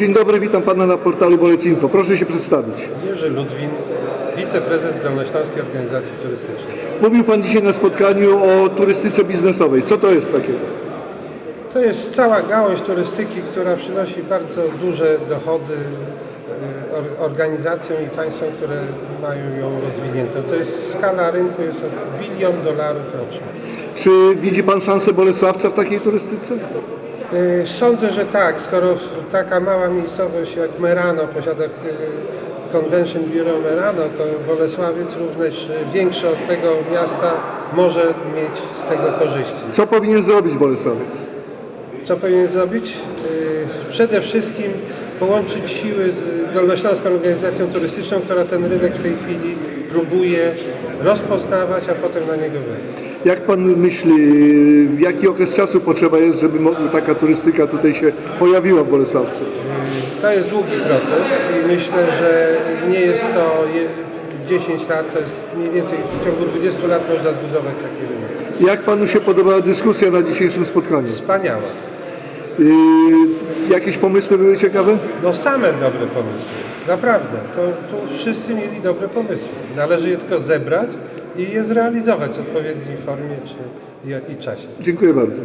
Dzień dobry, witam pana na portalu Bolec Info. Proszę się przedstawić. Jerzy Ludwin, wiceprezes Dolnośląskiej Organizacji Turystycznej. Mówił pan dzisiaj na spotkaniu o turystyce biznesowej. Co to jest takiego? To jest cała gałąź turystyki, która przynosi bardzo duże dochody or- organizacjom i państwom, które mają ją rozwiniętą. To jest skala rynku, jest to bilion dolarów rocznie. Czy widzi pan szansę Bolesławca w takiej turystyce? Y, Sądzę, że tak, skoro taka mała miejscowość jak Merano posiada y, Convention Bureau Merano, to Bolesławiec również y, większy od tego miasta może mieć z tego korzyści. Co powinien zrobić Bolesławiec? Co powinien zrobić? Przede wszystkim połączyć siły z Dolnośląską Organizacją Turystyczną, która ten rynek w tej chwili próbuje rozpoznawać, a potem na niego wejść. Jak pan myśli, jaki okres czasu potrzeba jest, żeby taka turystyka tutaj się pojawiła w Bolesławcu? To jest długi proces i myślę, że nie jest to je- 10 lat, to jest mniej więcej w ciągu 20 lat można zbudować taki rynek. Jak panu się podobała dyskusja na dzisiejszym spotkaniu? Wspaniała. Yy, jakieś pomysły były ciekawe? No same dobre pomysły. Naprawdę. To, tu wszyscy mieli dobre pomysły. Należy je tylko zebrać i je zrealizować w odpowiedniej formie czy, i, i czasie. Dziękuję bardzo.